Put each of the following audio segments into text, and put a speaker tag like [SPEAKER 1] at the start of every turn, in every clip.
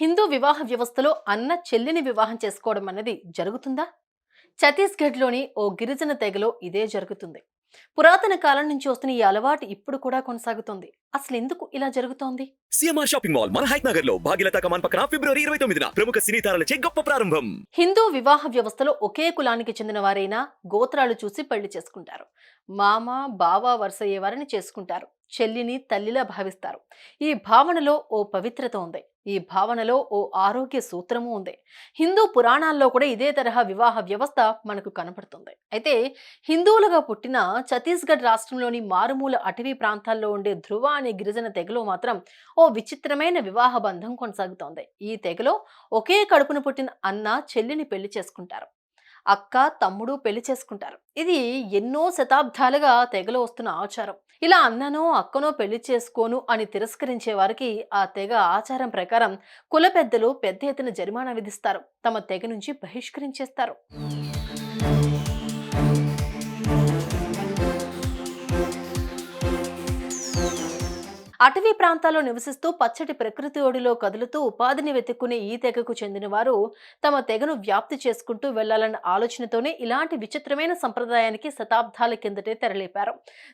[SPEAKER 1] హిందూ వివాహ వ్యవస్థలో అన్న చెల్లిని వివాహం చేసుకోవడం అన్నది జరుగుతుందా? ఛత్తీస్గఢ్లోని ఓ గిరిజన తెగలో ఇదే జరుగుతుంది. పురాతన కాలం నుంచి వస్తున్న ఈ అలవాటు ఇప్పుడు కూడా కొనసాగుతోంది. అసలు ఎందుకు ఇలా జరుగుతోంది?
[SPEAKER 2] సిఎంఆర్ షాపింగ్ మాల్ మన హైట్ నగర్లో భాగ్యలత కమాన్ పక్కన ఫిబ్రవరి ఇరవై తొమ్మిదిన ప్రముఖ సినీ తారలచే గొప్ప ప్రారంభం.
[SPEAKER 1] హిందూ వివాహ వ్యవస్థలో ఒకే కులానికి చెందిన వారైనా గోత్రాలు చూసి పెళ్ళి చేసుకుంటారు. మామ బావ వరుస అయ్యేవారిని చేసుకుంటారు. చెల్లిని తల్లిలా భావిస్తారు. ఈ భావనలో ఓ పవిత్రత ఉంది. ఈ భావనలో ఓ ఆరోగ్య సూత్రము ఉంది. హిందూ పురాణాల్లో కూడా ఇదే తరహా వివాహ వ్యవస్థ మనకు కనపడుతుంది. అయితే హిందువులుగా పుట్టిన ఛత్తీస్గఢ్ రాష్ట్రంలోని మారుమూల అటవీ ప్రాంతాల్లో ఉండే ధ్రువ అనే గిరిజన తెగలో మాత్రం ఓ విచిత్రమైన వివాహ బంధం కొనసాగుతోంది. ఈ తెగలో ఒకే కడుపున పుట్టిన అన్న చెల్లిని పెళ్ళి చేసుకుంటారు. అక్క తమ్ముడు పెళ్ళి చేసుకుంటారు. ఇది ఎన్నో శతాబ్దాలుగా తెగలో వస్తున్న ఆచారం. ఇలా అన్ననో అక్కనో పెళ్ళి చేసుకోను అని తిరస్కరించే వారికి ఆ తెగ ఆచారం ప్రకారం కుల పెద్దలు పెద్ద ఎత్తున జరిమానా విధిస్తారు. తమ తెగ నుంచి బహిష్కరించేస్తారు. అటవీ ప్రాంతాల్లో నివసిస్తూ పచ్చటి ప్రకృతి ఒడిలో కదులుతూ ఉపాధిని వెతుక్కునే ఈ తెగకు చెందిన వారు తమ తెగను వ్యాప్తి చేసుకుంటూ వెళ్ళాలన్న ఆలోచనతోనే ఇలాంటి విచిత్రమైన సంప్రదాయానికి శతాబ్దాల కిందటే తెరలేపారు.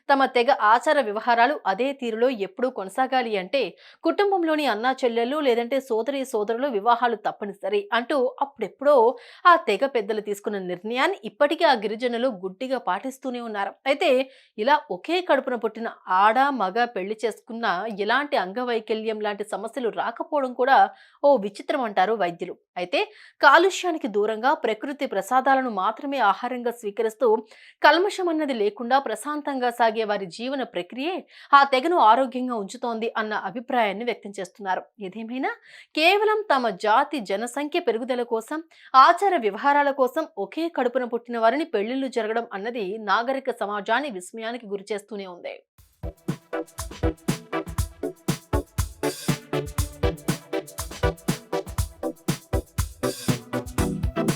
[SPEAKER 1] తమ తెగ ఆచార వ్యవహారాలు అదే తీరులో ఎప్పుడూ కొనసాగాలి అంటే కుటుంబంలోని అన్నా చెల్లెళ్ళు లేదంటే సోదరి సోదరులు వివాహాలు తప్పనిసరి అంటూ అప్పుడెప్పుడో ఆ తెగ పెద్దలు తీసుకున్న నిర్ణయాన్ని ఇప్పటికీ ఆ గిరిజనులు గుడ్డిగా పాటిస్తూనే ఉన్నారు. అయితే ఇలా ఒకే కడుపున పుట్టిన ఆడ మగ పెళ్ళి చేసుకున్న ఎలాంటి అంగవైకల్యం లాంటి సమస్యలు రాకపోవడం కూడా ఓ విచిత్రం అంటారు వైద్యులు. అయితే కాలుష్యానికి దూరంగా ప్రకృతి ప్రసాదాలను మాత్రమే ఆహారంగా స్వీకరిస్తూ కల్మషం అన్నది లేకుండా ప్రశాంతంగా సాగే వారి జీవన ప్రక్రియే ఆ తెగను ఆరోగ్యంగా ఉంచుతోంది అన్న అభిప్రాయాన్ని వ్యక్తం చేస్తున్నారు. ఏదేమైనా కేవలం తమ జాతి జనసంఖ్య పెరుగుదల కోసం ఆచార వ్యవహారాల కోసం ఒకే కడుపున పుట్టిన వారిని పెళ్ళిళ్ళు జరగడం అన్నది నాగరిక సమాజాన్ని విస్మయానికి గురిచేస్తూనే ఉంది.